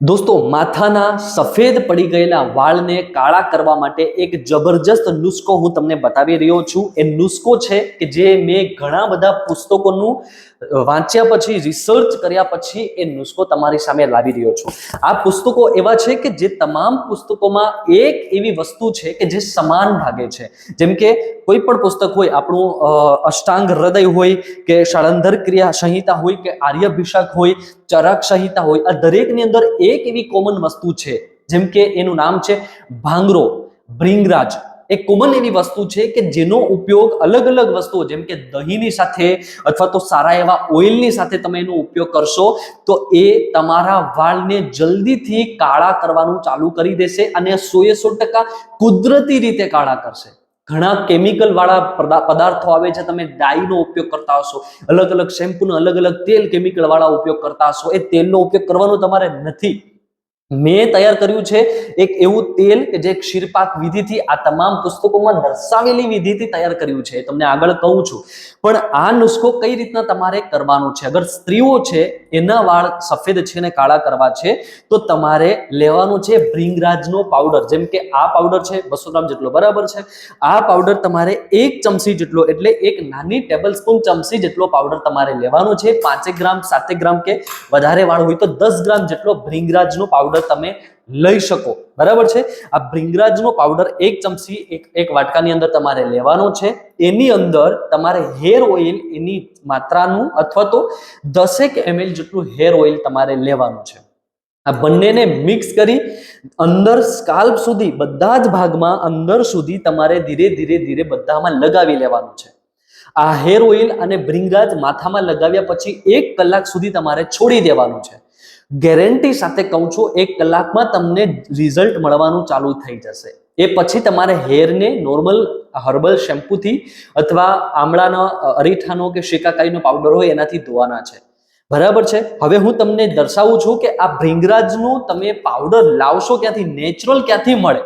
દોસ્તો, માથાના સફેદ પડી ગયેલા વાળને કાળા કરવા માટે એક જબરજસ્ત નુસ્ખો હું તમને બતાવી રહ્યો છું. એ નુસ્ખો છે કે જે મેં ઘણા બધા પુસ્તકોનું વાંચ્યા પછી રિસર્ચ કર્યા પછી એ નુસ્ખો તમારી સામે લાવી રહ્યો છું. આ પુસ્તકો એવા છે કે જે તમામ પુસ્તકોમાં એક એવી વસ્તુ છે કે જે સમાન ભાગે છે. જેમ કે કોઈ પણ પુસ્તક હોય, આપણું અષ્ટાંગ હૃદય હોય, કે શાળંધર ક્રિયા સંહિતા હોય, કે આર્યભિષાક હોય ચરક સંહિતા હોય, આ દરેકની અંદર એક એવી કોમન વસ્તુ છે, જેમ કે એનું નામ છે ભાંગરો ભ્રિંગરાજ એ કોમન એવી વસ્તુ છે કે જેનો ઉપયોગ અલગ અલગ વસ્તુઓ, જેમ કે દહીંની સાથે અથવા તો સારા એવા ઓઇલની સાથે તમે એનો ઉપયોગ કરશો, તો એ તમારા વાળને જલ્દીથી કાળા કરવાનું ચાલુ કરી દેશે અને સો એ સો ટકા કુદરતી રીતે કાળા કરશે. ઘણા કેમિકલવાળા પદા- પદાર્થો આવે છે, તમે ડાઈનો ઉપયોગ કરતા હશો. અલગ અલગ શેમ્પૂનો અલગ અલગ તેલ કેમિકલવાળા ઉપયોગ કરતા હશો. એ તેલનો ઉપયોગ કરવાનો તમારે નથી. મેં તૈયાર કર્યું છે એક એવું તેલ કે જે ક્ષીરપાક વિધિથી આ તમામ પુસ્તકોમાં દર્શાવેલી વિધિથી તૈયાર કર્યું છે. તમને આગળ કહું છું. પણ આ નુસ્ખો કઈ રીતના તમારે કરવાનો છે? અગર સ્ત્રીઓ છે, એના વાળ સફેદ છે અને કાળા કરવા છે, તો તમારે લેવાનો છે ભ્રિંગરાજનો પાવડર. જેમ કે આ પાવડર છે બસો ગ્રામ જેટલો. બરાબર છે? આ પાવડર તમારે એક ચમચી જેટલો એટલે એક નાની ટેબલ સ્પૂન ચમચી જેટલો પાવડર તમારે લેવાનો છે. પાંચેક ગ્રામ, સાતેક ગ્રામ કે વધારે વાળ હોય તો દસ ગ્રામ જેટલો ભ્રિંગરાજનો પાવડર તમે લઈ શકો. બરાબર છે? આ ભ્રિંગરાજનો પાવડર એક ચમચી, એક એક વાટકાની અંદર તમારે લેવાનો છે. એની અંદર તમારે હેર ઓઇલ એની માત્રાનું અથવા તો દસેક એમએલ જેટલું હેર ઓઇલ તમારે લેવાનું છે. આ બંનેને મિક્સ કરી અંદર સ્કાલ્પ સુધી, બધા જ ભાગમાં અંદર સુધી તમારે ધીરે ધીરે ધીરે બધામાં લગાવી લેવાનું છે. આ હેર ઓઇલ અને ભૃંગરાજ માથામાં લગાવ્યા પછી એક કલાક સુધી તમારે છોડી દેવાનું છે. ગેરંટી સાથે કહું છું, એક કલાકમાં તમને રિઝલ્ટ મળવાનું ચાલુ થઈ જશે. એ પછી તમારે હેરને નોર્મલ હર્બલ શેમ્પૂથી અથવા આમળાનો અરીઠાનો કે શિકાકાઈનો પાવડર હોય એનાથી ધોવાના છે. બરાબર છે? હવે હું તમને દર્શાવું છું કે આ ભ્રિંગરાજનો તમે પાવડર લાવશો ક્યાંથી? નેચરલ ક્યાંથી મળે?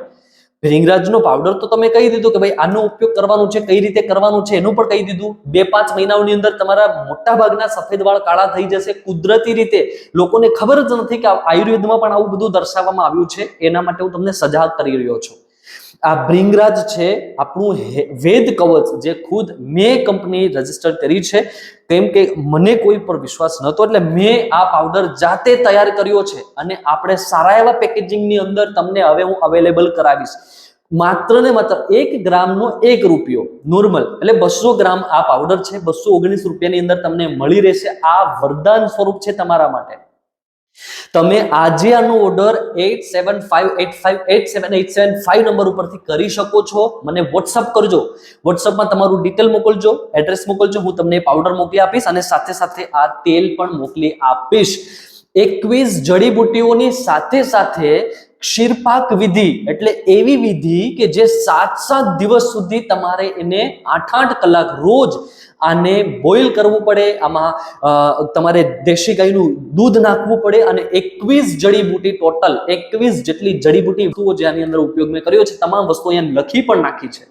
ભૃંગરાજનો પાવડર તો તમે કહી દીધું કે ભાઈ આનો ઉપયોગ કરવાનો છે, કઈ રીતે કરવાનું છે, એનું પણ કહી દીધું. બે પાંચ મહિનાઓની અંદર તમારા મોટા ભાગના સફેદ વાળ કાળા થઈ જશે. કુદરતી રીતે લોકોને ખબર જ નથી કે આયુર્વેદમાં પણ આવું બધું દર્શાવવામાં આવ્યું છે. એના માટે હું તમને સજાગ કરી રહ્યો છું. આ ભૃંગરાજ છે, આપણું વેદ કવચ જે ખુદ મેં કંપની રજિસ્ટર કરી છે કેમ કે મને કોઈ પર વિશ્વાસ નહોતો, એટલે મેં આ પાવડર જાતે તૈયાર કર્યો છે અને આપણે સારા એવા પેકેજિંગની અંદર તમને હવે હું અવેલેબલ કરાવીશ. માત્ર ને માત્ર એક ગ્રામનો એક રૂપિયો નોર્મલ એટલે બસો ગ્રામ આ પાવડર છે બસો ઓગણીસ રૂપિયાની અંદર તમને મળી રહેશે આ વરદાન સ્વરૂપ છે તમારા માટે. તમે આજે આનો order at seven five at five at seven at seven five number ઉપરથી કરી શકો છો. મને વોટ્સઅપ કરજો. વોટ્સઅપમાં તમારું ડિટેલ મોકલજો એડ્રેસ મોકલજો, હું તમને પાવડર મોકલી આપીશ અને સાથે સાથે આ તેલ પણ મોકલી આપીશ. એકવીસ જડીબુટ્ટીઓની સાથે સાથે ક્ષીરપાક વિધિ એટલે એવી વિધિ કે જે સાત સાત દિવસ સુધી તમારે એને આઠ આઠ કલાક રોજ આને બોઇલ કરવું પડે. આમાં તમારે દેશી ગાયનું દૂધ નાખવું પડે અને એકવીસ જડીબુટી ટોટલ એકવીસ જેટલી જડીબુટી વસ્તુઓ જે આની અંદર ઉપયોગ મેં કર્યો છે, તમામ વસ્તુ અહીંયા લખી પણ નાખી છે.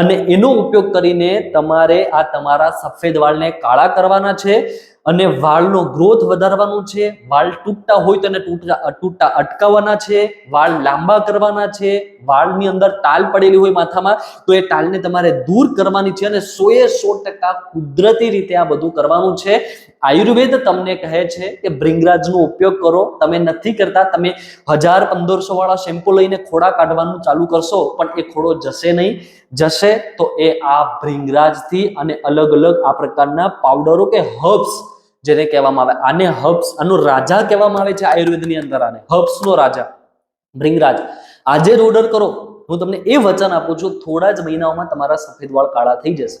અને એનો ઉપયોગ કરીને તમારે આ તમારા સફેદ વાળને કાળા કરવાના છે. અને વાળનો ગ્રોથ વધારવાનો છે, વાળ તૂટતા હોય તો એને તૂટતા અટકાવવાના છે, વાળ લાંબા કરવાના છે, વાળની અંદર તાલ પડેલી હોય માથામાં, તો એ તાલને તમારે દૂર કરવાની છે અને સો એ સો ટકા કુદરતી રીતે આ બધું કરવાનું છે. આયુર્વેદ તમને કહે છે કે ભ્રિંગરાજનો ઉપયોગ કરો, તમે નથી કરતા, તમે હજાર પંદરસો વાળા શેમ્પુ લઈને ખોડા કાઢવાનું ચાલુ કરશો, પણ એ ખોડો જશે નહીં. જશે તો એ આ ભ્રિંગરાજથી અને અલગ અલગ આ પ્રકારના પાવડરો કે હર્બ્સ જેને કહેવામાં આવે, આને હર્બ્સ આનો રાજા કહેવામાં આવે છે આયુર્વેદની અંદર આને. હર્બ્સનો રાજા, ભૃંગરાજ. આજે જ ઓર્ડર કરો, હું તમને એ વચન આપું છું, થોડા જ મહિનાઓમાં તમારા સફેદ વાળ કાળા થઈ જશે.